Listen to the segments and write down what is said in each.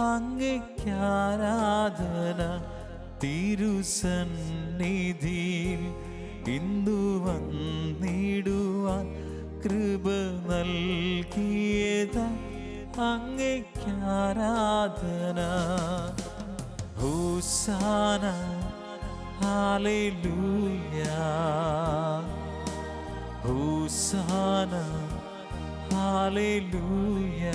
അങ്ങയ്ക്കാരാധന തിരുസന്നിധിയിൽ ഇന്ദു വന്നിടുവാൻ കൃപ നൽകിയത് അങ്ങയ്ക്കാരാധന hosanna. Hallelujah hosanna. Hallelujah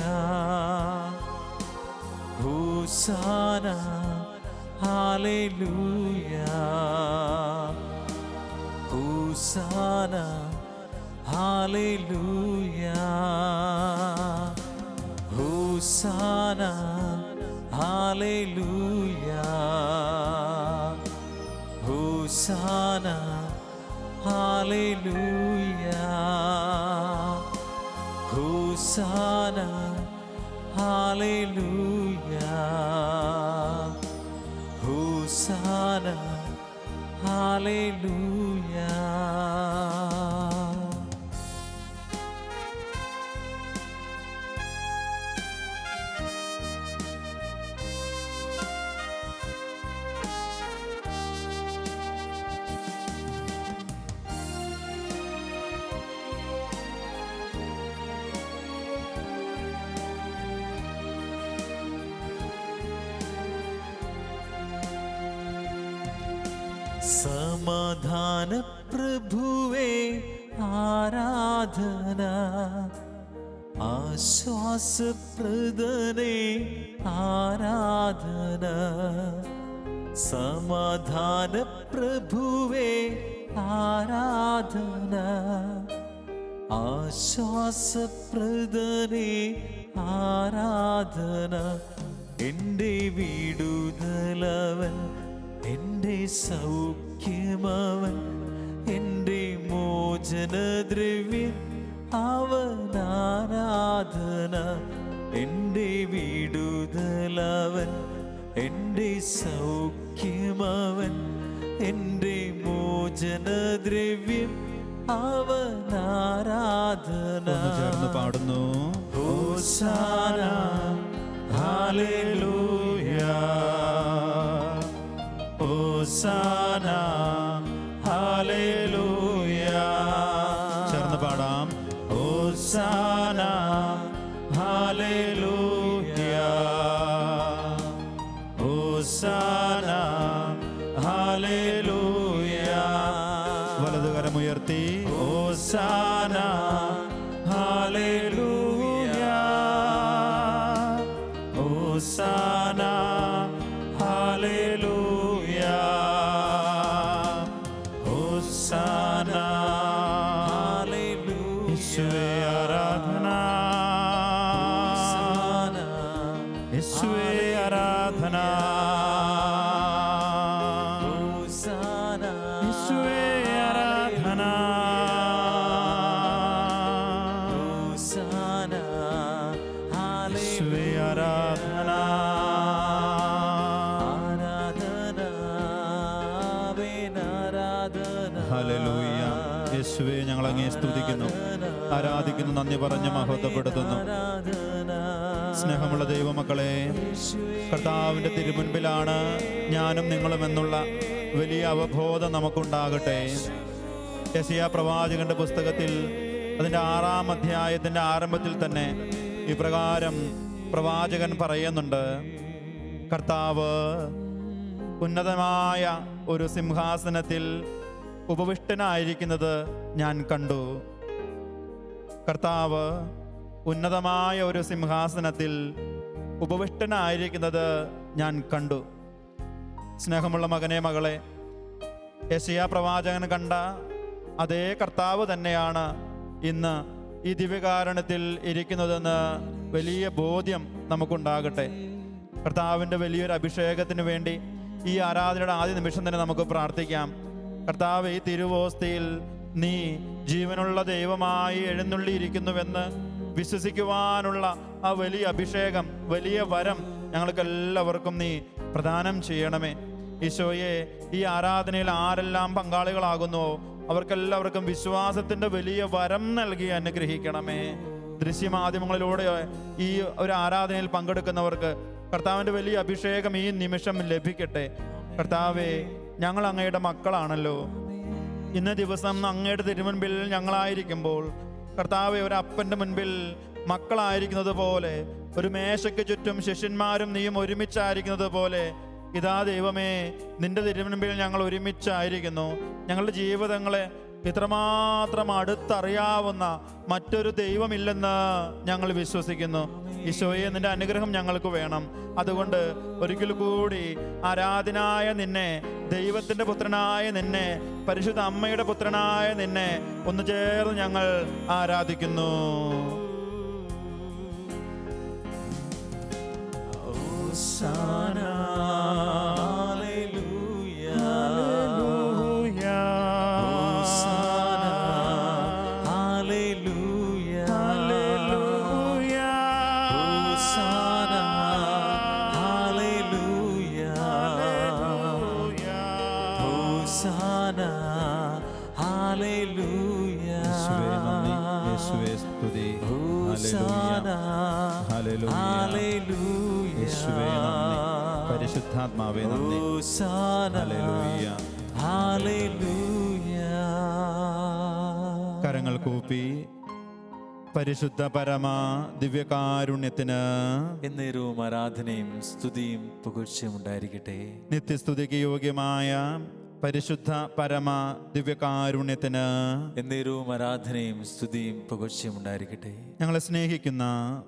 Hosanna, hallelujah. Hosanna, hallelujah. Hosanna, hallelujah. Hosanna, hallelujah. Hosanna, hallelujah. Hallelujah. Hosanna. Hallelujah. ആശ്വാസപ്രദനെ ആരാധന. സമാധാന പ്രഭുവേ ആരാധന. ആശ്വാസപ്രദനെ ആരാധന. എന്റെ വീടുതലവൻ എന്റെ സൗഖ്യമവൻ എന്റെ മോചനദ്രവ്യം അവനാരാധന എന്റെ വിടുതലവൻ എന്റെ സൗഖ്യമവൻ എന്റെ മോചനദ്രവ്യം അവനാരാധന ചേർന്ന് പാടുന്നു. ഹോസാന ഹാലൂയ ഹോസാന ഹാലേ sound. ആരാധന. ആരാധന. ഹല്ലേലൂയ. യേശുവേ ഞങ്ങൾ അങ്ങേ സ്തുതിക്കുന്നു. ആരാധിക്കുന്നു നന്ദി പറഞ്ഞ് മഹത്വപ്പെടുത്തുന്നു. സ്നേഹമുള്ള ദൈവമക്കളെ കർത്താവിന്റെ തിരുമുൻപിലാണ് ഞാനും നിങ്ങളും എന്നുള്ള വലിയ അവബോധം നമുക്കുണ്ടാകട്ടെ. യസിയ പ്രവാചകന്റെ പുസ്തകത്തിൽ അതിന്റെ ആറാം അധ്യായത്തിന്റെ ആരംഭത്തിൽ തന്നെ ഇപ്രകാരം പ്രവാചകൻ പറയുന്നുണ്ട് കർത്താവ് ഉന്നതമായ ഒരു സിംഹാസനത്തിൽ ഉപവിഷ്ടനായിരിക്കുന്നത് ഞാൻ കണ്ടു. കർത്താവ് ഉന്നതമായ ഒരു സിംഹാസനത്തിൽ ഉപവിഷ്ടനായിരിക്കുന്നത് ഞാൻ കണ്ടു. സ്നേഹമുള്ള മകനെ മകളെ യശയാ പ്രവാചകൻ കണ്ട അതേ കർത്താവ് തന്നെയാണ് ഇന്ന് ഈ ദിവ്യകാരണത്തിൽ ഇരിക്കുന്നതെന്ന് വലിയ ബോധ്യം നമുക്കുണ്ടാകട്ടെ. കർത്താവിന്റെ വലിയൊരു അഭിഷേകത്തിന് വേണ്ടി ഈ ആരാധനയുടെ ആദ്യ നിമിഷം തന്നെ നമുക്ക് പ്രാർത്ഥിക്കാം. കർത്താവ് ഈ തിരുവോസ്തിയിൽ നീ ജീവനുള്ള ദൈവമായി എഴുന്നള്ളിയിരിക്കുന്നുവെന്ന് വിശ്വസിക്കുവാനുള്ള ആ വലിയ അഭിഷേകം വലിയ വരം ഞങ്ങൾക്ക് എല്ലാവർക്കും നീ പ്രദാനം ചെയ്യണമേ. ഈശോയെ ഈ ആരാധനയിൽ ആരെല്ലാം പങ്കാളികളാകുന്നുവോ അവർക്കെല്ലാവർക്കും വിശ്വാസത്തിന്റെ വലിയ വരം നൽകി അനുഗ്രഹിക്കണമേ. ദൃശ്യമാധ്യമങ്ങളിലൂടെ ഈ ഒരു ആരാധനയിൽ പങ്കെടുക്കുന്നവർക്ക് കർത്താവിന്റെ വലിയ അഭിഷേകം ഈ നിമിഷം ലഭിക്കട്ടെ. കർത്താവെ ഞങ്ങൾ അങ്ങയുടെ മക്കളാണല്ലോ. ഇന്ന ദിവസം അങ്ങയുടെ തിരുമുൻപിൽ ഞങ്ങളായിരിക്കുമ്പോൾ കർത്താവെ ഒരു അപ്പന്റെ മുൻപിൽ മക്കളായിരിക്കുന്നത് പോലെ ഒരു മേശയ്ക്ക് ചുറ്റും ശിഷ്യന്മാരും നീയും ഒരുമിച്ചായിരിക്കുന്നത് പോലെ ഇതാ ദൈവമേ നിന്റെ തിരുമുൻപിൽ ഞങ്ങൾ ഒരുമിച്ചായിരിക്കുന്നു. ഞങ്ങളുടെ ജീവിതങ്ങളെ ഇത്രമാത്രം അടുത്തറിയാവുന്ന മറ്റൊരു ദൈവമില്ലെന്ന് ഞങ്ങൾ വിശ്വസിക്കുന്നു. ഈശോയെ നിന്റെ അനുഗ്രഹം ഞങ്ങൾക്ക് വേണം. അതുകൊണ്ട് ഒരിക്കൽ കൂടി ആരാധനായ നിന്നെ ദൈവത്തിന്റെ പുത്രനായ നിന്നെ പരിശുദ്ധ അമ്മയുടെ പുത്രനായ നിന്നെ ഒന്ന് ചേർന്ന് ഞങ്ങൾ ആരാധിക്കുന്നു. ഹോസാന ഹല്ലേലൂയ യേശുവേ നന്ദി, പരിശുദ്ധാത്മാവേ നന്ദി. ഹല്ലേലൂയ. ഹല്ലേലൂയ. കരങ്ങൾ കൂപ്പി പരിശുദ്ധ പരമ ദിവ്യകാരുണ്യത്തിന് എന്നേരവും ആരാധനയും സ്തുതിയും പുകഴ്ചയും ഉണ്ടായിരിക്കട്ടെ. നിത്യസ്തുതിക്ക് യോഗ്യമായ പരിശുദ്ധ പരമ ദിവ്യകാരുണ്യത്തിന് എന്നേരവും ആരാധനയും സ്തുതിയും പുകഴ്ചയും ഉണ്ടായിരിക്കട്ടെ. ഞങ്ങളെ സ്നേഹിക്കുന്ന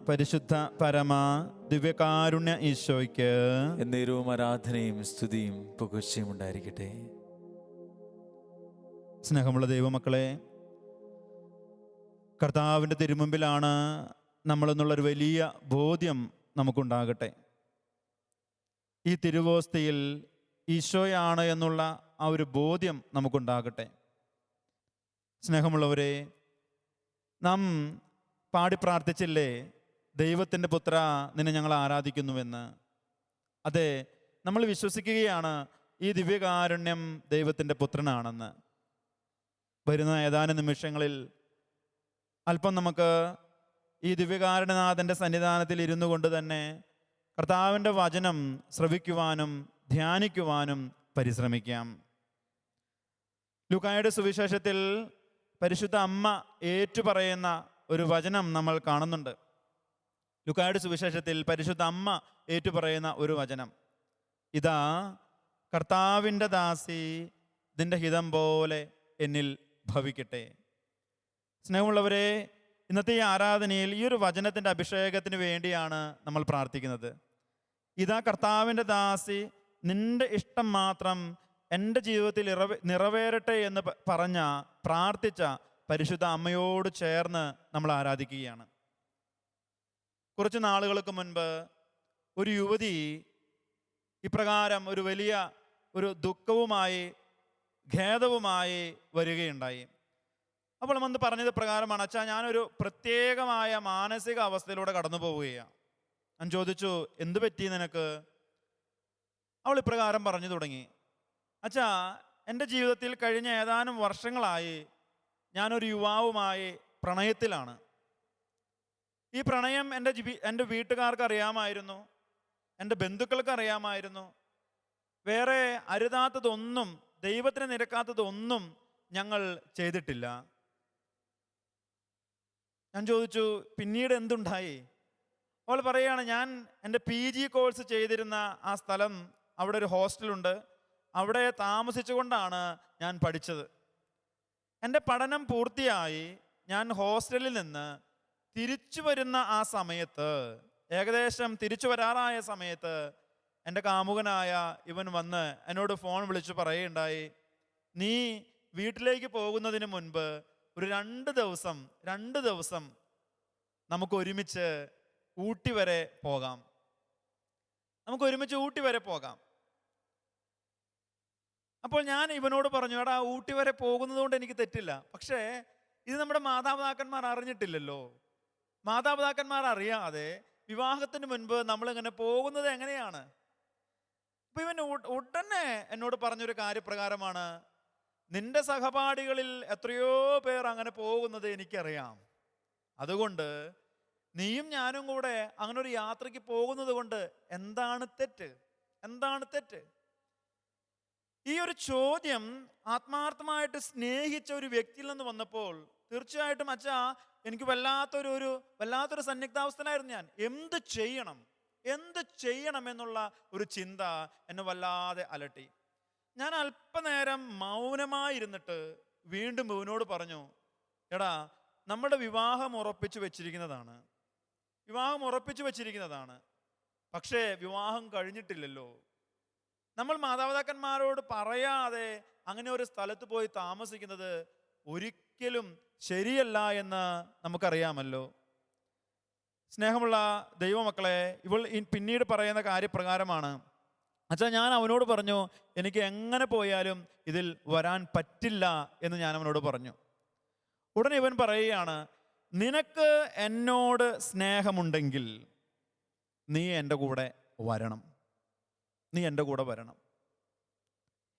പരിശുദ്ധ പരമ ദിവ്യകാരുണ്യ ഈശോയ്ക്ക് എന്നേരവും ആരാധനയും സ്തുതിയും പുകഴ്ചയും ഉണ്ടായിരിക്കട്ടെ. സ്നേഹമുള്ള ദൈവമക്കളെ കർത്താവിന്റെ തിരുമുമ്പിലാണ് നമ്മളെന്നുള്ളൊരു വലിയ ബോധ്യം നമുക്കുണ്ടാകട്ടെ. ഈ തിരുവോസ്തിയിൽ ഈശോയാണ് എന്നുള്ള ആ ഒരു ബോധ്യം നമുക്കുണ്ടാകട്ടെ. സ്നേഹമുള്ളവരെ നാം പാടി പ്രാർത്ഥിച്ചില്ലേ ദൈവത്തിന്റെ പുത്ര നിന്നെ ഞങ്ങൾ ആരാധിക്കുന്നുവെന്ന്. അതെ നമ്മൾ വിശ്വസിക്കുകയാണ് ഈ ദിവ്യകാരുണ്യം ദൈവത്തിന്റെ പുത്രനാണെന്ന്. വരുന്ന ഏതാനും നിമിഷങ്ങളിൽ അല്പം നമുക്ക് ഈ ദിവ്യകാരുണ്യനാഥന്റെ സന്നിധാനത്തിൽ ഇരുന്നു കൊണ്ട് തന്നെ കർത്താവിന്റെ വചനം ശ്രവിക്കുവാനും ധ്യാനിക്കുവാനും പരിശ്രമിക്കാം. ലുക്കായുടെ സുവിശേഷത്തിൽ പരിശുദ്ധ അമ്മ ഏറ്റുപറയുന്ന ഒരു വചനം നമ്മൾ കാണുന്നുണ്ട്. ലുക്കായുടെ സുവിശേഷത്തിൽ പരിശുദ്ധ അമ്മ ഏറ്റുപറയുന്ന ഒരു വചനം. ഇതാ കർത്താവിന്റെ ദാസി നിന്റെ ഹിതം പോലെ എന്നിൽ ഭവിക്കട്ടെ. സ്നേഹമുള്ളവരെ ഇന്നത്തെ ഈ ആരാധനയിൽ ഈ ഒരു വചനത്തിന്റെ അഭിഷേകത്തിന് വേണ്ടിയാണ് നമ്മൾ പ്രാർത്ഥിക്കുന്നത്. ഇതാ കർത്താവിന്റെ ദാസി നിന്റെ ഇഷ്ടം മാത്രം എന്റെ ജീവിതത്തിൽ നിറവേറട്ടെ എന്ന് പറഞ്ഞ പ്രാർത്ഥിച്ച പരിശുദ്ധ അമ്മയോട് ചേർന്ന് നമ്മൾ ആരാധിക്കുകയാണ്. കുറച്ച് നാളുകൾക്ക് മുൻപ് ഒരു യുവതി ഇപ്രകാരം ഒരു വലിയ ഒരു ദുഃഖവുമായി ഖേദവുമായി വരികയുണ്ടായി. അപ്പോൾ നമ്മൾ പറഞ്ഞത് പ്രകാരമാണ് അച്ഛാ ഞാനൊരു പ്രത്യേകമായ മാനസിക അവസ്ഥയിലൂടെ കടന്നു പോവുകയാണ് ഞാൻ ചോദിച്ചു എന്ത് പറ്റി നിനക്ക്? അവൾ ഇപ്രകാരം പറഞ്ഞു തുടങ്ങി. അച്ഛാ എന്റെ ജീവിതത്തിൽ കഴിഞ്ഞ ഏതാനും വർഷങ്ങളായി ഞാനൊരു യുവാവുമായി പ്രണയത്തിലാണ്. ഈ പ്രണയം എന്റെ എന്റെ വീട്ടുകാർക്ക് അറിയാമായിരുന്നു എന്റെ ബന്ധുക്കൾക്ക് അറിയാമായിരുന്നു വേറെ അരുതാത്തതൊന്നും ദൈവത്തിന് നിരക്കാത്തതൊന്നും ഞങ്ങൾ ചെയ്തിട്ടില്ല. ഞാൻ ചോദിച്ചു പിന്നീട് എന്തുണ്ടായി? അവൾ പറയുകയാണ് ഞാൻ എന്റെ പി ജി കോഴ്സ് ചെയ്തിരുന്ന ആ സ്ഥലം അവിടെ ഒരു ഹോസ്റ്റലുണ്ട്. അവിടെ താമസിച്ചുകൊണ്ടാണ് ഞാൻ പഠിച്ചത്. എന്റെ പഠനം പൂർത്തിയായി ഞാൻ ഹോസ്റ്റലിൽ നിന്ന് തിരിച്ചു വരുന്ന ആ സമയത്ത് ഏകദേശം തിരിച്ചു വരാറായ സമയത്ത് എന്റെ കാമുകനായ ഇവൻ വന്ന് എന്നോട് ഫോൺ വിളിച്ച് പറയുകയുണ്ടായി നീ വീട്ടിലേക്ക് പോകുന്നതിന് മുൻപ് ഒരു രണ്ട് ദിവസം രണ്ട് ദിവസം നമുക്ക് ഒരുമിച്ച് ഊട്ടി വരെ പോകാം. നമുക്ക് ഒരുമിച്ച് ഊട്ടി വരെ പോകാം. അപ്പോൾ ഞാൻ ഇവനോട് പറഞ്ഞു എടാ ഊട്ടി വരെ പോകുന്നതുകൊണ്ട് എനിക്ക് തെറ്റില്ല. പക്ഷേ ഇത് നമ്മുടെ മാതാപിതാക്കന്മാർ അറിഞ്ഞിട്ടില്ലല്ലോ. മാതാപിതാക്കന്മാർ അറിയാതെ വിവാഹത്തിന് മുൻപ് നമ്മളിങ്ങനെ പോകുന്നത് എങ്ങനെയാണ്? അപ്പം ഇവൻ ഉടനെ എന്നോട് പറഞ്ഞൊരു കാര്യപ്രകാരമാണ് നിന്റെ സഹപാഠികളിൽ എത്രയോ പേർ അങ്ങനെ പോകുന്നത് എനിക്കറിയാം. അതുകൊണ്ട് നീയും ഞാനും കൂടെ അങ്ങനെ ഒരു യാത്രയ്ക്ക് പോകുന്നത് കൊണ്ട് എന്താണ് തെറ്റ്? എന്താണ് തെറ്റ്? ഈ ഒരു ചോദ്യം ആത്മാർത്ഥമായിട്ട് സ്നേഹിച്ച ഒരു വ്യക്തിയിൽ നിന്ന് വന്നപ്പോൾ തീർച്ചയായിട്ടും അച്ഛാ എനിക്ക് വല്ലാത്തൊരു ഒരു വല്ലാത്തൊരു സന്നിഗ്ധാവസ്ഥനായിരുന്നു ഞാൻ. എന്ത് ചെയ്യണം? എന്ത് ചെയ്യണം എന്നുള്ള ഒരു ചിന്ത എന്നെ വല്ലാതെ അലട്ടി. ഞാൻ അല്പനേരം മൗനമായിരുന്നിട്ട് വീണ്ടും ഇവനോട് പറഞ്ഞു എടാ നമ്മുടെ വിവാഹം ഉറപ്പിച്ചു വെച്ചിരിക്കുന്നതാണ്. വിവാഹം ഉറപ്പിച്ചു വെച്ചിരിക്കുന്നതാണ്. പക്ഷേ വിവാഹം കഴിഞ്ഞിട്ടില്ലല്ലോ. നമ്മൾ മാതാപിതാക്കന്മാരോട് പറയാതെ അങ്ങനെ ഒരു സ്ഥലത്ത് പോയി താമസിക്കുന്നത് ഒരിക്കലും ശരിയല്ല എന്ന് നമുക്കറിയാമല്ലോ. സ്നേഹമുള്ള ദൈവമക്കളെ ഇവൾ പിന്നീട് പറയുന്ന കാര്യപ്രകാരമാണ്. അച്ഛാ ഞാൻ അവനോട് പറഞ്ഞു എനിക്ക് എങ്ങനെ പോയാലും ഇതിൽ വരാൻ പറ്റില്ല എന്ന് ഞാൻ അവനോട് പറഞ്ഞു. ഉടനെ ഇവൻ പറയുകയാണ് നിനക്ക് എന്നോട് സ്നേഹമുണ്ടെങ്കിൽ നീ എന്റെ കൂടെ വരണം. നീ എന്റെ കൂടെ വരണം.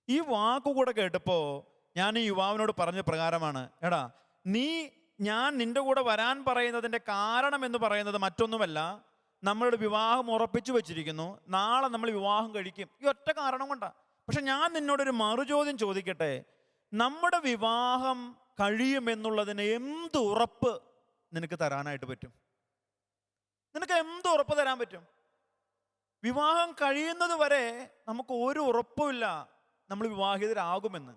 ഈ വാക്കുകൂടെ കേട്ടപ്പോൾ ഞാൻ ഈ യുവാവിനോട് പറഞ്ഞ പ്രകാരമാണ് എടാ നീ ഞാൻ നിന്റെ കൂടെ വരാൻ പറയുന്നതിന്റെ കാരണം എന്ന് പറയുന്നത് മറ്റൊന്നുമല്ല നമ്മളുടെ വിവാഹം ഉറപ്പിച്ചു വെച്ചിരിക്കുന്നു നാളെ നമ്മൾ വിവാഹം കഴിക്കും. ഈ ഒറ്റ കാരണം കൊണ്ടാണ് പക്ഷെ ഞാൻ നിന്നോടൊരു മറുചോദ്യം ചോദിക്കട്ടെ നമ്മുടെ വിവാഹം കഴിയുമെന്നുള്ളതിന് എന്ത് ഉറപ്പ് നിനക്ക് തരാനായിട്ട് പറ്റും? നിനക്ക് എന്ത് ഉറപ്പ് തരാൻ പറ്റും? വിവാഹം കഴിയുന്നത് വരെ നമുക്ക് ഒരു ഉറപ്പുമില്ല നമ്മൾ വിവാഹിതരാകുമെന്ന്.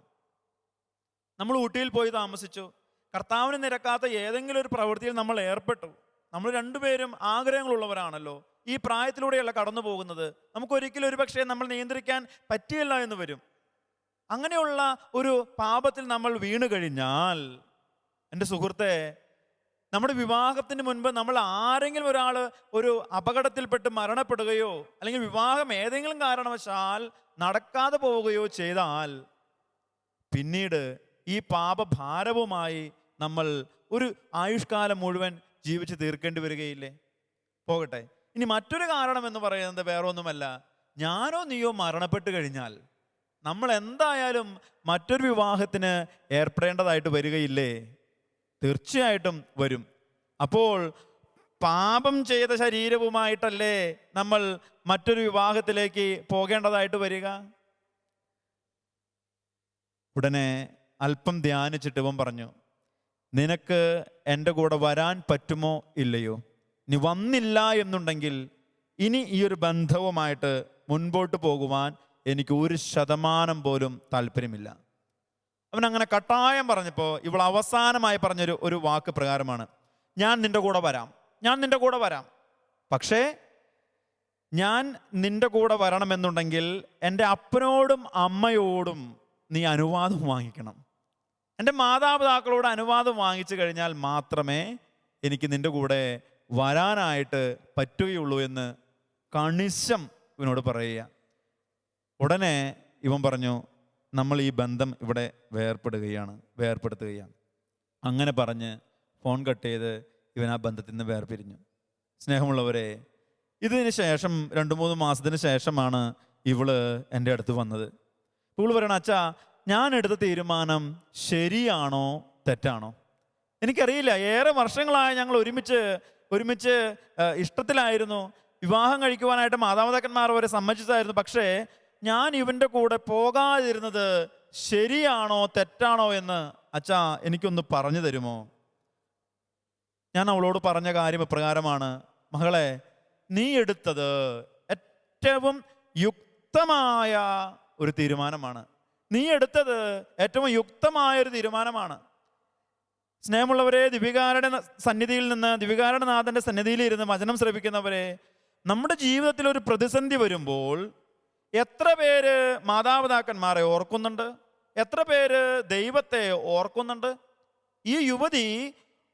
നമ്മൾ ഊട്ടിയിൽ പോയി താമസിച്ചു. കർത്താവിന് നിരക്കാത്ത ഏതെങ്കിലും ഒരു പ്രവൃത്തിയിൽ നമ്മൾ ഏർപ്പെട്ടു. നമ്മൾ രണ്ടുപേരും ആഗ്രഹങ്ങളുള്ളവരാണല്ലോ. ഈ പ്രായത്തിലൂടെയല്ല കടന്നു പോകുന്നത്. നമുക്കൊരിക്കലും ഒരു പക്ഷേ നമ്മൾ നിയന്ത്രിക്കാൻ പറ്റിയില്ല എന്ന് വരും. അങ്ങനെയുള്ള ഒരു പാപത്തിൽ നമ്മൾ വീണു കഴിഞ്ഞാൽ എന്റെ സുഹൃത്തെ നമ്മുടെ വിവാഹത്തിന് മുൻപ് നമ്മൾ ആരെങ്കിലും ഒരാൾ ഒരു അപകടത്തിൽപ്പെട്ട് മരണപ്പെടുകയോ അല്ലെങ്കിൽ വിവാഹം ഏതെങ്കിലും കാരണവശാൽ നടക്കാതെ പോവുകയോ ചെയ്താൽ പിന്നീട് ഈ പാപഭാരവുമായി നമ്മൾ ഒരു ആയുഷ്കാലം മുഴുവൻ ജീവിച്ച് തീർക്കേണ്ടി വരികയില്ലേ? പോകട്ടെ. ഇനി മറ്റൊരു കാരണം എന്ന് പറയുന്നത് വേറെ ഒന്നുമല്ല ഞാനോ നീയോ മരണപ്പെട്ട് കഴിഞ്ഞാൽ നമ്മൾ എന്തായാലും മറ്റൊരു വിവാഹത്തിന് ഏർപ്പെടേണ്ടതായിട്ട് വരികയില്ലേ? തീർച്ചയായിട്ടും വരും. അപ്പോൾ പാപം ചെയ്ത ശരീരവുമായിട്ടല്ലേ നമ്മൾ മറ്റൊരു വിവാഹത്തിലേക്ക് പോകേണ്ടതായിട്ട് വരിക? ഉടനെ അല്പം ധ്യാനിച്ചിട്ട് ഇവൻ പറഞ്ഞു നിനക്ക് എന്റെ കൂടെ വരാൻ പറ്റുമോ ഇല്ലയോ? നീ വന്നില്ല എന്നുണ്ടെങ്കിൽ ഇനി ഈ ഒരു ബന്ധവുമായിട്ട് മുൻപോട്ട് പോകുവാൻ എനിക്ക് ഒരു ശതമാനം പോലും താല്പര്യമില്ല. അവൻ അങ്ങനെ കട്ടായം പറഞ്ഞപ്പോൾ ഇവൾ അവസാനമായി പറഞ്ഞൊരു ഒരു വാക്ക് പ്രകാരമാണ് ഞാൻ നിന്റെ കൂടെ വരാം ഞാൻ നിന്റെ കൂടെ വരാം. പക്ഷേ ഞാൻ നിന്റെ കൂടെ വരണമെന്നുണ്ടെങ്കിൽ എന്റെ അപ്പനോടും അമ്മയോടും നീ അനുവാദം വാങ്ങിക്കണം. എന്റെ മാതാപിതാക്കളോട് അനുവാദം വാങ്ങിച്ചു കഴിഞ്ഞാൽ മാത്രമേ എനിക്ക് നിന്റെ കൂടെ വരാനായിട്ട് പറ്റുകയുള്ളൂ എന്ന് കണിശം ഇവനോട് പറയുക. ഉടനെ ഇവൻ പറഞ്ഞു നമ്മൾ ഈ ബന്ധം ഇവിടെ വേർപ്പെടുകയാണ് വേർപ്പെടുത്തുകയാണ്. അങ്ങനെ പറഞ്ഞ് ഫോൺ കട്ട് ചെയ്ത് ഇവൻ ആ ബന്ധത്തിൽ നിന്ന് വേർപിരിഞ്ഞു. സ്നേഹമുള്ളവരെ ഇതിന് ശേഷം രണ്ട് മൂന്ന് മാസത്തിന് ശേഷമാണ് ഇവൾ എന്റെ അടുത്ത് വന്നത്. ഇവൾ പറയണ അച്ഛാ ഞാൻ എടുത്ത തീരുമാനം ശരിയാണോ തെറ്റാണോ? എനിക്കറിയില്ല ഏറെ വർഷങ്ങളായ ഞങ്ങൾ ഒരുമിച്ച് ഒരുമിച്ച് ഇഷ്ടത്തിലായിരുന്നു. വിവാഹം കഴിക്കുവാനായിട്ട് മാതാപിതാക്കന്മാർ വരെ സമ്മതിച്ചതായിരുന്നു. പക്ഷേ ഞാൻ ഇവന്റെ കൂടെ പോകാതിരുന്നത് ശരിയാണോ തെറ്റാണോ എന്ന് അച്ഛാ എനിക്കൊന്ന് പറഞ്ഞു തരുമോ? ഞാൻ അവളോട് പറഞ്ഞ കാര്യം ഇപ്രകാരമാണ്. മകളെ നീ എടുത്തത് ഏറ്റവും യുക്തമായ ഒരു തീരുമാനമാണ്. നീ എടുത്തത് ഏറ്റവും യുക്തമായ ഒരു തീരുമാനമാണ്. സ്നേഹമുള്ളവരെ ദിവികാരുടെ സന്നിധിയിൽ നിന്ന് ദിവികാരുടെ നാഥന്റെ സന്നിധിയിൽ ഇരുന്ന് വചനം ശ്രമിക്കുന്നവരെ നമ്മുടെ ജീവിതത്തിൽ ഒരു പ്രതിസന്ധി വരുമ്പോൾ എത്ര പേര് മാതാപിതാക്കന്മാരെ ഓർക്കുന്നുണ്ട്? എത്ര പേര് ദൈവത്തെ ഓർക്കുന്നുണ്ട്? ഈ യുവതി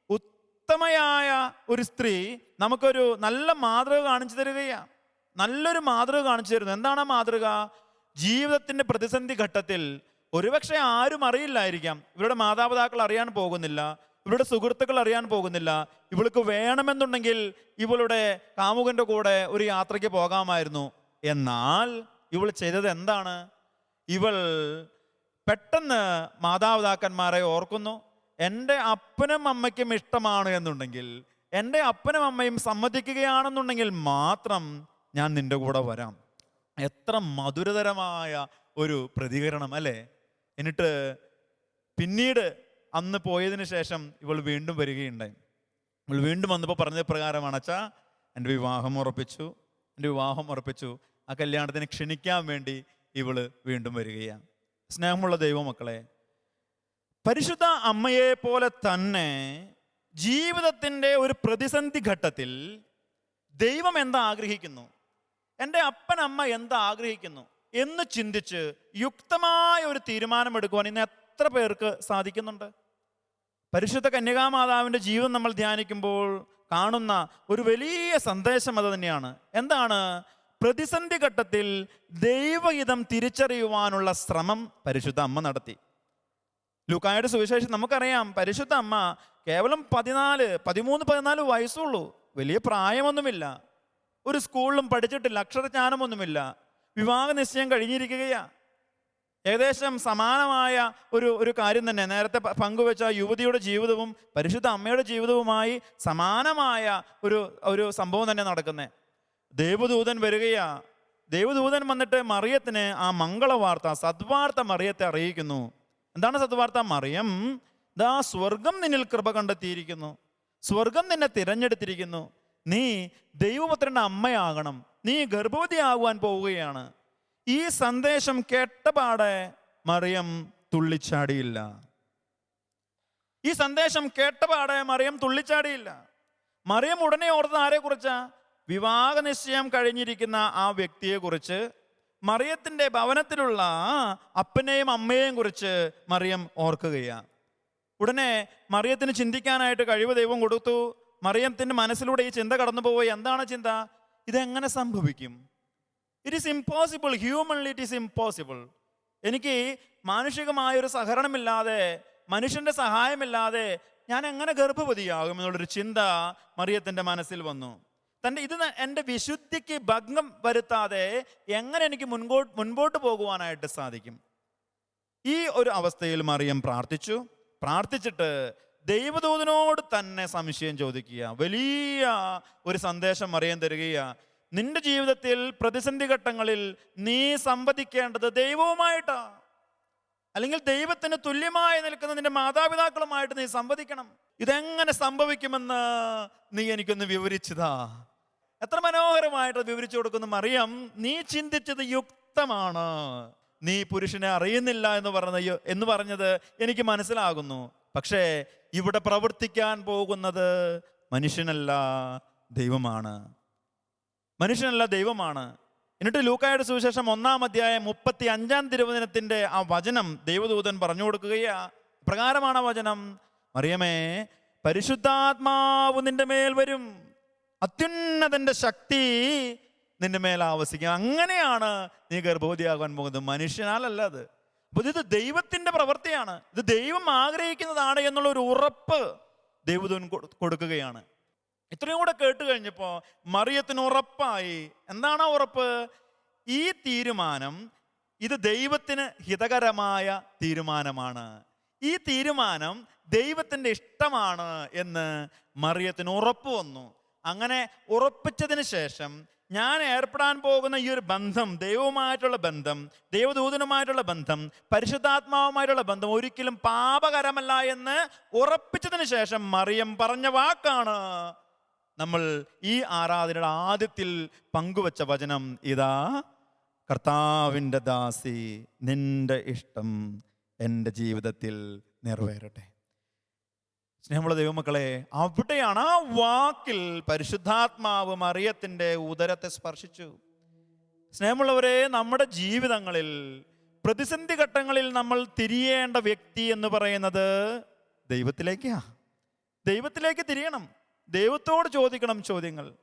ഉത്തമയായ ഒരു സ്ത്രീ നമുക്കൊരു നല്ല മാതൃക കാണിച്ചു തരികയാണ് നല്ലൊരു മാതൃക കാണിച്ചു തരുന്നു. എന്താണ് ആ മാതൃക? ജീവിതത്തിന്റെ പ്രതിസന്ധി ഘട്ടത്തിൽ ഒരുപക്ഷെ ആരും അറിയില്ലായിരിക്കാം. ഇവരുടെ മാതാപിതാക്കൾ അറിയാൻ പോകുന്നില്ല. ഇവരുടെ സുഹൃത്തുക്കൾ അറിയാൻ പോകുന്നില്ല. ഇവൾക്ക് വേണമെന്നുണ്ടെങ്കിൽ ഇവളുടെ കാമുകന്റെ കൂടെ ഒരു യാത്രയ്ക്ക് പോകാമായിരുന്നു. എന്നാൽ ഇവൾ ചെയ്തത് എന്താണ്? ഇവൾ പെട്ടെന്ന് മാതാപിതാക്കന്മാരെ ഓർക്കുന്നു എന്റെ അപ്പനും അമ്മയ്ക്കും ഇഷ്ടമാണ് എന്നുണ്ടെങ്കിൽ എന്റെ അപ്പനും അമ്മയും സമ്മതിക്കുകയാണെന്നുണ്ടെങ്കിൽ മാത്രം ഞാൻ നിന്റെ കൂടെ വരാം. എത്ര മധുരതരമായ ഒരു പ്രതികരണം അല്ലേ? എന്നിട്ട് പിന്നീട് അന്ന് പോയതിന് ശേഷം ഇവൾ വീണ്ടും വരികയുണ്ടായി. ഇവൾ വീണ്ടും വന്നപ്പോൾ പറഞ്ഞ പ്രകാരം അച്ഛാ എന്റെ വിവാഹം ഉറപ്പിച്ചു എന്റെ വിവാഹം ഉറപ്പിച്ചു ആ കല്യാണത്തിന് ക്ഷണിക്കാൻ വേണ്ടി ഇവൾ വീണ്ടും വരികയാണ്. സ്നേഹമുള്ള ദൈവമക്കളെ പരിശുദ്ധ അമ്മയെ പോലെ തന്നെ ജീവിതത്തിന്റെ ഒരു പ്രതിസന്ധി ഘട്ടത്തിൽ ദൈവം എന്താ ആഗ്രഹിക്കുന്നു? എന്റെ അപ്പനമ്മ എന്താ ആഗ്രഹിക്കുന്നു? എന്ന് ചിന്തിച്ച് യുക്തമായ ഒരു തീരുമാനമെടുക്കുവാൻ ഇന്ന് എത്ര പേർക്ക് സാധിക്കുന്നുണ്ട്? പരിശുദ്ധ കന്യകാമാതാവിന്റെ ജീവിതം നമ്മൾ ധ്യാനിക്കുമ്പോൾ കാണുന്ന ഒരു വലിയ സന്ദേശം അത് തന്നെയാണ്. എന്താണ്? പ്രതിസന്ധി ഘട്ടത്തിൽ ദൈവഹിതം തിരിച്ചറിയുവാനുള്ള ശ്രമം പരിശുദ്ധ അമ്മ നടത്തി. ലൂക്കായുടെ സുവിശേഷം നമുക്കറിയാം പരിശുദ്ധ അമ്മ കേവലം പതിനാല് പതിമൂന്ന് പതിനാല് വയസ്സുള്ളൂ. വലിയ പ്രായമൊന്നുമില്ല. ഒരു സ്കൂളിലും പഠിച്ചിട്ടില്ല അക്ഷരജ്ഞാനമൊന്നുമില്ല. വിവാഹ നിശ്ചയം കഴിഞ്ഞിരിക്കുകയാ. ഏകദേശം സമാനമായ ഒരു ഒരു കാര്യം തന്നെ. നേരത്തെ പങ്കുവെച്ച യുവതിയുടെ ജീവിതവും പരിശുദ്ധ അമ്മയുടെ ജീവിതവുമായി സമാനമായ ഒരു ഒരു സംഭവം തന്നെ നടക്കുന്നത് ദേവദൂതൻ വരികയാ. ദേവദൂതൻ വന്നിട്ട് മറിയത്തിന് ആ മംഗളവാർത്ത സദ്വാർത്ത മറിയത്തെ അറിയിക്കുന്നു. എന്താണ് സദ്വാർത്ത? മറിയം ദാ സ്വർഗം നിന്നിൽ കൃപ കണ്ടെത്തിയിരിക്കുന്നു. സ്വർഗം നിന്നെ തിരഞ്ഞെടുത്തിരിക്കുന്നു. നീ ദൈവപുത്രന്റെ അമ്മയാകണം. നീ ഗർഭവതിയാകുവാൻ പോവുകയാണ്. ഈ സന്ദേശം കേട്ടപാടെ മറിയം തുള്ളിച്ചാടിയില്ല. ഈ സന്ദേശം കേട്ടപാടെ മറിയം തുള്ളിച്ചാടിയില്ല. മറിയം ഉടനെ ഓർത്തത് ആരെ കുറിച്ചാ വിവാഹ നിശ്ചയം കഴിഞ്ഞിരിക്കുന്ന ആ വ്യക്തിയെക്കുറിച്ച് മറിയത്തിന്റെ ഭവനത്തിലുള്ള അപ്പനെയും അമ്മയെയും കുറിച്ച് മറിയം ഓർക്കുകയാണ് ഉടനെ മറിയത്തിന് ചിന്തിക്കാനായിട്ട് കഴിവ് ദൈവം കൊടുത്തു. മറിയത്തിന്റെ മനസ്സിലൂടെ ഈ ചിന്ത കടന്നു പോവുക എന്താണ് ചിന്ത? ഇതെങ്ങനെ സംഭവിക്കും? It is impossible humanly it is impossible എനിക്ക് മാനുഷികമായൊരു സഹകരണമില്ലാതെ മനുഷ്യന്റെ സഹായമില്ലാതെ ഞാൻ എങ്ങനെ ഗർഭവതിയാകും എന്നുള്ളൊരു ചിന്ത മറിയത്തിന്റെ മനസ്സിൽ വന്നു. തന്റെ ഇത് എന്റെ വിശുദ്ധിക്ക് ഭംഗം വരുത്താതെ എങ്ങനെ എനിക്ക് മുൻപോട്ട് മുൻപോട്ട് പോകുവാനായിട്ട് സാധിക്കും? ഈ ഒരു അവസ്ഥയിൽ മറിയം പ്രാർത്ഥിച്ചു. പ്രാർത്ഥിച്ചിട്ട് ദൈവദൂതനോട് തന്നെ സംശയം ചോദിക്കുക. വലിയ ഒരു സന്ദേശം മറിയം തരികയാ. നിന്റെ ജീവിതത്തിൽ പ്രതിസന്ധി ഘട്ടങ്ങളിൽ നീ സംവദിക്കേണ്ടത് ദൈവവുമായിട്ടാ. അല്ലെങ്കിൽ ദൈവത്തിന് തുല്യമായി നിൽക്കുന്ന നിന്റെ മാതാപിതാക്കളുമായിട്ട് നീ സംവദിക്കണം. ഇതെങ്ങനെ സംഭവിക്കുമെന്ന് നീ എനിക്കൊന്ന് വിവരിച്ചതാ. എത്ര മനോഹരമായിട്ട് വിവരിച്ചു കൊടുക്കുന്നു മറിയം നീ ചിന്തിച്ചത് യുക്തമാണ്. നീ പുരുഷനെ അറിയുന്നില്ല എന്ന് പറഞ്ഞ എന്ന് പറഞ്ഞത് എനിക്ക് മനസ്സിലാകുന്നു. പക്ഷേ ഇവിടെ പ്രവർത്തിക്കാൻ പോകുന്നത് മനുഷ്യനല്ല ദൈവമാണ്. മനുഷ്യനല്ല ദൈവമാണ്. എന്നിട്ട് ലൂക്കായുടെ സുവിശേഷം ഒന്നാം അധ്യായം മുപ്പത്തി അഞ്ചാം തിരുവചനത്തിന്റെ ആ വചനം ദൈവദൂതൻ പറഞ്ഞു കൊടുക്കുകയാ. പ്രകാരമാണ് വചനം. മറിയമേ പരിശുദ്ധാത്മാവ് നിന്റെ മേൽ വരും. അത്യുന്നതന്റെ ശക്തി നിന്റെ മേൽ ആവസിക്കും. അങ്ങനെയാണ് നീ ഗർഭവതിയാകാൻ പോകുന്നത്. മനുഷ്യനാലല്ല അത്. അപ്പൊ ഇത് ദൈവത്തിന്റെ പ്രവൃത്തിയാണ്. ഇത് ദൈവം ആഗ്രഹിക്കുന്നതാണ് എന്നുള്ള ഒരു ഉറപ്പ് ദൈവദൻ കൊടുക്കുകയാണ്. ഇത്രയും കൂടെ കേട്ട് കഴിഞ്ഞപ്പോൾ മറിയത്തിന് ഉറപ്പായി. എന്താണ് ഉറപ്പ്? ഈ തീരുമാനം ഇത് ദൈവത്തിന് ഹിതകരമായ തീരുമാനമാണ്. ഈ തീരുമാനം ദൈവത്തിന്റെ ഇഷ്ടമാണ് എന്ന് മറിയത്തിന് ഉറപ്പ് വന്നു. അങ്ങനെ ഉറപ്പിച്ചതിന് ശേഷം ഞാൻ ഏർപ്പെടാൻ പോകുന്ന ഈ ഒരു ബന്ധം ദൈവവുമായിട്ടുള്ള ബന്ധം ദൈവദൂതനുമായിട്ടുള്ള ബന്ധം പരിശുദ്ധാത്മാവുമായിട്ടുള്ള ബന്ധം ഒരിക്കലും പാപകരമല്ല എന്ന് ഉറപ്പിച്ചതിന് ശേഷം മറിയം പറഞ്ഞ വാക്കാണ് നമ്മൾ ഈ ആരാധനയുടെ ആദ്യത്തിൽ പങ്കുവച്ച വചനം. ഇതാ കർത്താവിന്റെ ദാസി നിന്റെ ഇഷ്ടം എന്റെ ജീവിതത്തിൽ നിറവേറട്ടെ. സ്നേഹമുള്ള ദൈവമക്കളെ അവിടെയാണ് ആ വാക്കിൽ പരിശുദ്ധാത്മാവ് മറിയത്തിന്റെ ഉദരത്തെ സ്പർശിച്ചു. സ്നേഹമുള്ളവരെ നമ്മുടെ ജീവിതങ്ങളിൽ പ്രതിസന്ധി ഘട്ടങ്ങളിൽ നമ്മൾ തിരിയേണ്ട വ്യക്തി എന്ന് പറയുന്നത് ദൈവത്തിലേക്കാ. ദൈവത്തിലേക്ക് തിരിയണം. ദൈവത്തോട് ചോദിക്കണം ചോദ്യങ്ങൾ.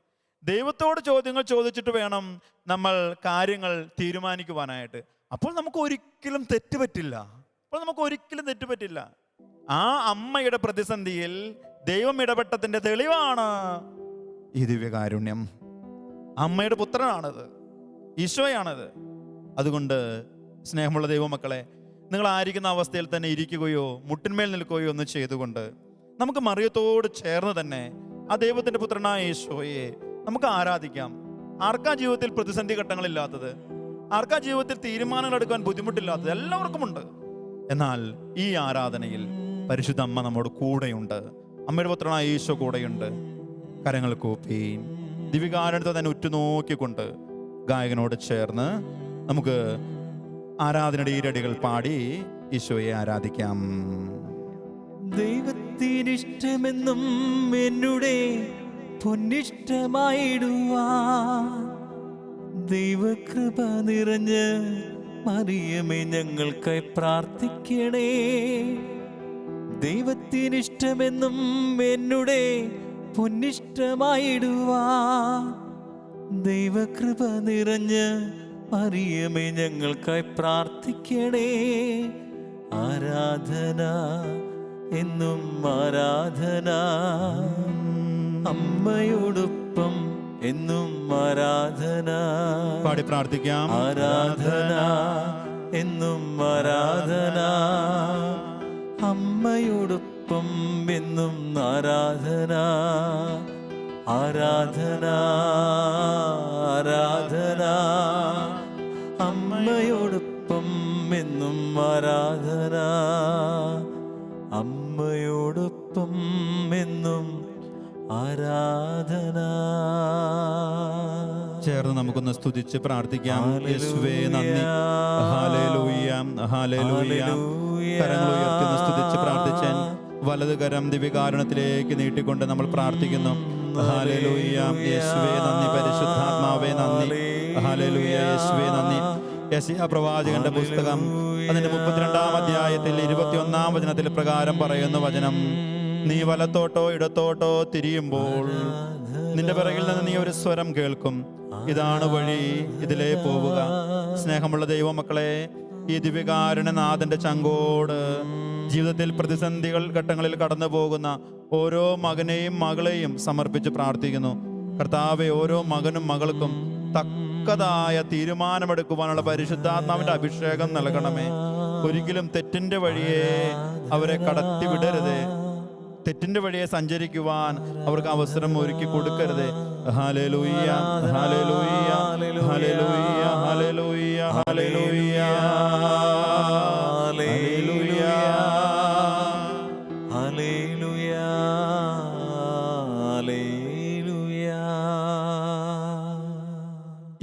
ദൈവത്തോട് ചോദ്യങ്ങൾ ചോദിച്ചിട്ട് വേണം നമ്മൾ കാര്യങ്ങൾ തീരുമാനിക്കുവാനായിട്ട്. അപ്പോൾ നമുക്ക് ഒരിക്കലും തെറ്റ് പറ്റില്ല. അപ്പോൾ നമുക്ക് ഒരിക്കലും തെറ്റ് പറ്റില്ല. ആ അമ്മയുടെ പ്രതിസന്ധിയിൽ ദൈവം ഇടപെട്ടതിന്റെ തെളിവാണ് ഈ ദിവ്യകാരുണ്യം. അമ്മയുടെ പുത്രനാണത്. ഈശോയാണത്. അതുകൊണ്ട് സ്നേഹമുള്ള ദൈവമക്കളെ നിങ്ങൾ ആയിരിക്കുന്ന അവസ്ഥയിൽ തന്നെ ഇരിക്കുകയോ മുട്ടിന്മേൽ നിൽക്കുകയോ ഒന്നും ചെയ്തുകൊണ്ട് നമുക്ക് മറിയത്തോട് ചേർന്ന് തന്നെ ആ ദൈവത്തിന്റെ പുത്രനായ യേശോയെ നമുക്ക് ആരാധിക്കാം. ആർക്കാ ജീവിതത്തിൽ പ്രതിസന്ധി ഘട്ടങ്ങളില്ലാത്തത്? ആർക്കാ ജീവിതത്തിൽ തീരുമാനങ്ങൾ എടുക്കാൻ ബുദ്ധിമുട്ടില്ലാത്തത്? എല്ലാവർക്കും ഉണ്ട് എന്നാൽ ഈ ആരാധനയിൽ പരിശുദ്ധ അമ്മ നമ്മുടെ കൂടെയുണ്ട്. അമ്മയുടെ പുത്രനായ ഈശോ കൂടെയുണ്ട്. കരങ്ങൾ കൂപ്പി. ദിവികാരണത്തെ തന്നെ ഉറ്റുനോക്കിക്കൊണ്ട് ഗായകനോട് ചേർന്ന് നമുക്ക് ആരാധനയുടെ ഈരടികൾ പാടി ഈശോയെ ആരാധിക്കാം. ദൈവത്തിനിഷ്ടമെന്നും എന്നുടെ പൊന്നിഷ്ടമായിടുവാ ദൈവകൃപ നിറഞ്ഞ് മറിയമേ ഞങ്ങൾക്കായി പ്രാർത്ഥിക്കണേ. ദൈവത്തിനിഷ്ടമെന്നും എന്നുടെ പൊന്നിഷ്ടമായിടുവാ. ദൈവകൃപ നിറഞ്ഞ് മറിയമേ ഞങ്ങൾക്കായി പ്രാർത്ഥിക്കണേ. ആരാധന എന്നും ആരാധന. അമ്മയോടൊപ്പം എന്നും ആരാധന. പാടി പ്രാർത്ഥിക്കാം. ആരാധന എന്നും ആരാധന. അമ്മയോടൊപ്പം എന്നും ആരാധന ആരാധന ആരാധന. അമ്മയോടൊപ്പം എന്നും ആരാധന അമ്മയോടൊപ്പം എന്നും ആരാധന. ചേർന്ന് നമുക്കൊന്ന് സ്തുതിച്ച് പ്രാർത്ഥിക്കാം. യേശുവേ നന്ദി. ഹാലേലൂയ ഹാലേലൂയ പ്രാർത്ഥിച്ചാൻ. വലത് കരം ദിവ്യകാരണത്തിലേക്ക് നീട്ടിക്കൊണ്ട് നമ്മൾ പ്രാർത്ഥിക്കുന്നു. പ്രവാചകന്റെ പുസ്തകം അതിന്റെ മുപ്പത്തിരണ്ടാം അധ്യായത്തിൽ ഇരുപത്തിയൊന്നാം വചനത്തിൽ പ്രകാരം പറയുന്ന വചനം. നീ വലത്തോട്ടോ ഇടത്തോട്ടോ തിരിയുമ്പോൾ നിന്റെ പിറകിൽ നിന്ന് നീ ഒരു സ്വരം കേൾക്കും. ഇതാണ് വഴി ഇതിലേ പോവുക. സ്നേഹമുള്ള ദൈവമക്കളെ ഈ ദിവ്യകാരുണനാഥന്റെ ചങ്കോട് ജീവിതത്തിൽ പ്രതിസന്ധികൾ ഘട്ടങ്ങളിൽ കടന്നു പോകുന്ന ഓരോ മകനെയും മകളെയും സമർപ്പിച്ച് പ്രാർത്ഥിക്കുന്നു. കർത്താവെ ഓരോ മകനും മകൾക്കും തക്കതായ തീരുമാനമെടുക്കുവാനുള്ള പരിശുദ്ധാത്മാവിന്റെ അഭിഷേകം നൽകണമേ. ഒരിക്കലും തെറ്റിന്റെ വഴിയെ അവരെ കടത്തിവിടരുതേ. തെറ്റിന്റെ വഴിയെ സഞ്ചരിക്കുവാൻ അവർക്ക് അവസരം ഒരുക്കി കൊടുക്കരുത്.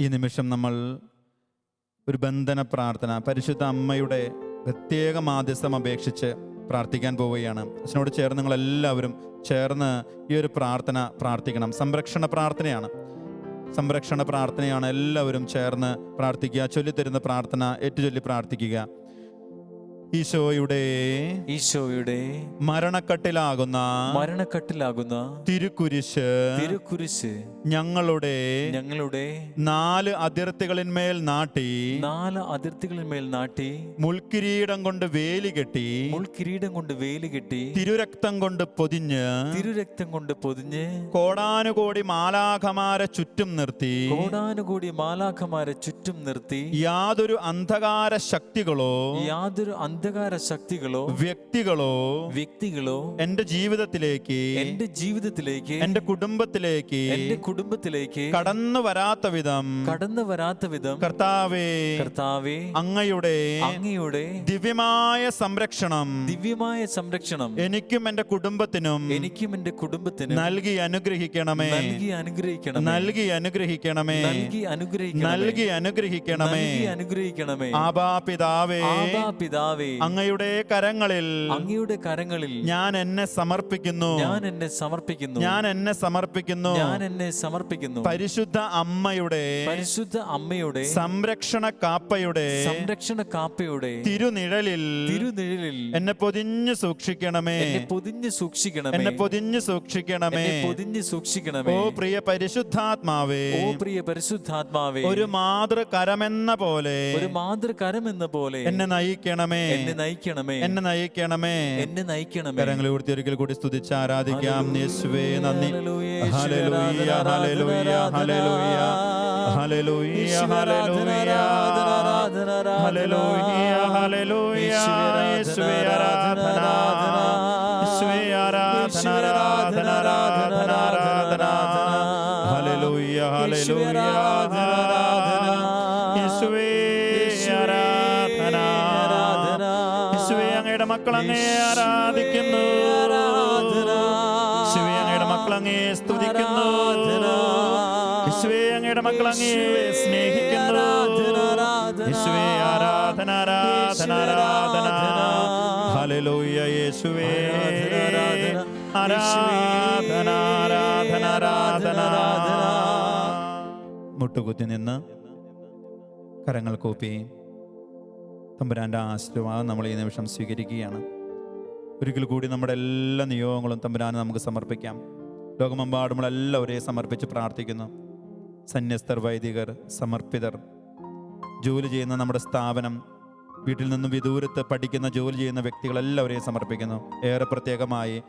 ഈ നിമിഷം നമ്മൾ ഒരു ബന്ധന പ്രാർത്ഥന പരിശുദ്ധ അമ്മയുടെ പ്രത്യേക മാധ്യസ്ഥം അപേക്ഷിച്ച് പ്രാർത്ഥിക്കാൻ പോവുകയാണ്. അച്ഛനോട് ചേർന്ന് നിങ്ങളെല്ലാവരും ചേർന്ന് ഈ ഒരു പ്രാർത്ഥന പ്രാർത്ഥിക്കണം. സംരക്ഷണ പ്രാർത്ഥനയാണ്. സംരക്ഷണ പ്രാർത്ഥനയാണ്. എല്ലാവരും ചേർന്ന് പ്രാർത്ഥിക്കുക. ചൊല്ലിത്തരുന്ന പ്രാർത്ഥന ഏറ്റുചൊല്ലി പ്രാർത്ഥിക്കുക. ഈശോയുടെ ഈശോയുടെ മരണക്കട്ടിലാകുന്ന മരണക്കട്ടിലാകുന്ന തിരുക്കുരിശ് തിരുക്കുരിശ് ഞങ്ങളുടെ ഞങ്ങളുടെ നാല് അതിർത്തികളിന്മേൽ നാട്ടി നാല് അതിർത്തികളിന്മേൽ നാട്ടി മുൾക്കിരീടം കൊണ്ട് വേലി കെട്ടി മുൾക്കിരീടം കൊണ്ട് വേലി കെട്ടി തിരുരക്തം കൊണ്ട് പൊതിഞ്ഞ് തിരുരക്തം കൊണ്ട് പൊതിഞ്ഞ് കോടാനുകോടി മാലാഖമാരെ ചുറ്റും നിർത്തി കോടാനുകൂടി മാലാഖമാരെ ചുറ്റും നിർത്തി യാതൊരു അന്ധകാര ശക്തികളോ യാതൊരു അന്ധകാര ശക്തികളോ വ്യക്തികളോ വ്യക്തികളോ എന്റെ ജീവിതത്തിലേക്ക് എന്റെ ജീവിതത്തിലേക്ക് എന്റെ കുടുംബത്തിലേക്ക് എന്റെ കുടുംബത്തിലേക്ക് കടന്നു വരാത്ത വിധം കടന്നു വരാത്ത വിധം കർത്താവേ കർത്താവേ അങ്ങയുടെ അങ്ങയുടെ ദിവ്യമായ സംരക്ഷണം ദിവ്യമായ സംരക്ഷണം എനിക്കും എന്റെ കുടുംബത്തിനും എനിക്കും എന്റെ കുടുംബത്തിനും നൽകി അനുഗ്രഹിക്കണമേ. നൽകി അനുഗ്രഹിക്കണം നൽകി അനുഗ്രഹിക്കണമേ. നൽകി അനുഗ്രഹിക്കണം നൽകി അനുഗ്രഹിക്കണമേ. അനുഗ്രഹിക്കണമേ. ആബാ പിതാവേ ആബാ പിതാവേ കർത്താവേ അങ്ങയുടെ കരങ്ങളിൽ അങ്ങയുടെ കരങ്ങളിൽ ഞാൻ എന്നെ സമർപ്പിക്കുന്നു. ഞാൻ എന്നെ സമർപ്പിക്കുന്നു. ഞാൻ എന്നെ സമർപ്പിക്കുന്നു. ഞാൻ എന്നെ സമർപ്പിക്കുന്നു. പരിശുദ്ധ അമ്മയുടെ പരിശുദ്ധ അമ്മയുടെ സംരക്ഷണ കാപ്പയുടെ സംരക്ഷണ കാപ്പയുടെ തിരുനിഴലിൽ തിരുനിഴലിൽ എന്നെ പൊതിഞ്ഞു സൂക്ഷിക്കണമേ. എന്നെ സൂക്ഷിക്കണം സൂക്ഷിക്കണമേ. എന്നെ പൊതിഞ്ഞു സൂക്ഷിക്കണമേ. പൊതിഞ്ഞു സൂക്ഷിക്കണമേ. ഓ പ്രിയ പരിശുദ്ധാത്മാവേ ഓ പ്രിയ പരിശുദ്ധാത്മാവേ ഒരു മാതൃകരമെന്ന പോലെ ഒരു മാതൃകരമെന്ന പോലെ എന്നെ നയിക്കണമേ. എന്നെ നയിക്കണമേ. എന്നെ നയിക്കണമേ. എന്നെ നയിക്കണമേ. കരങ്ങളെ ഉയർത്തി ഒരിക്കൽ കൂടി സ്തുതിച്ച് ആരാധിക്കാം. യേശുവേ നന്ദി. Hallelujah, hallelujah hallelujah hallelujah hallelujah hallelujah hallelujah യേശുവേ ആരാധന യേശുവേ ആരാധന ആരാധന ആരാധന ആരാധന. മക്കളങ്ങേ ആരാധിക്കുന്നു. ശിവയങ്ങയുടെ മക്കളങ്ങേ സ്തുതിക്കുന്നു. ശിവയങ്ങയുടെ മക്കളങ്ങേ സ്നേഹിക്കുന്നു. യേശുവേ ആരാധന. ആരാധന ആരാധന ഹല്ലേലൂയ യേശുവേ ആരാധന. ആരാധന ആരാധന. മുട്ടുകുത്തി നിന്ന് കരങ്ങൾ കൂപ്പി. തമ്പുരാന്റെ ആശീർവാദം നമ്മൾ ഈ നിമിഷം സ്വീകരിക്കുകയാണ്. ഒരിക്കൽ കൂടി നമ്മുടെ എല്ലാ നിയോഗങ്ങളും തമ്പുരാനെ നമുക്ക് സമർപ്പിക്കാം. ലോകമെമ്പാടുമുള്ള ഒരേ സമർപ്പിച്ച് പ്രാർത്ഥിക്കുന്നു. സന്യസ്തർ വൈദികർ സമർപ്പിതർ ജോലി ചെയ്യുന്ന നമ്മുടെ സ്ഥാപനം വീട്ടിൽ നിന്നും വിദൂരത്ത് പഠിക്കുന്ന ജോലി ചെയ്യുന്ന വ്യക്തികളെല്ലാവരെയും സമർപ്പിക്കുന്നു. ഏറെ പ്രത്യേകമായി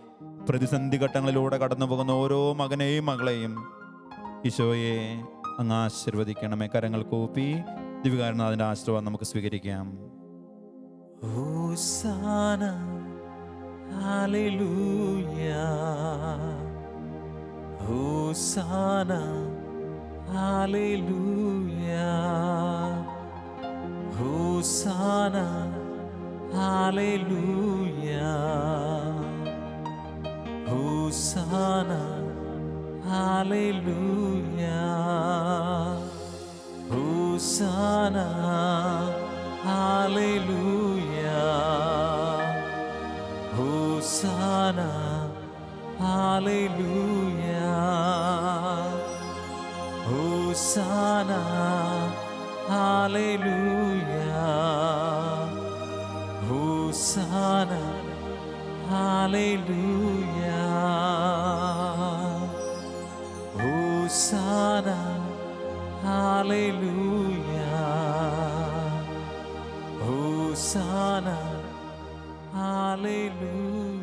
പ്രതിസന്ധി ഘട്ടങ്ങളിലൂടെ കടന്നു പോകുന്ന ഓരോ മകനെയും മകളെയും ഈശോയെ അങ്ങ് ആശീർവദിക്കണമേ. കരങ്ങൾ കൂപ്പി ദിവികാരനാഥന്റെ ആശീർവാദം നമുക്ക് സ്വീകരിക്കാം. Hosanna, Hallelujah. Hosanna, Hallelujah. Hosanna, Hallelujah. Hosanna, Hallelujah. Hosanna, Hallelujah. Hosanna, Hallelujah. Hosanna, Hallelujah. Hosanna, Hallelujah. Hosanna, Hallelujah. Hosanna, Hallelujah.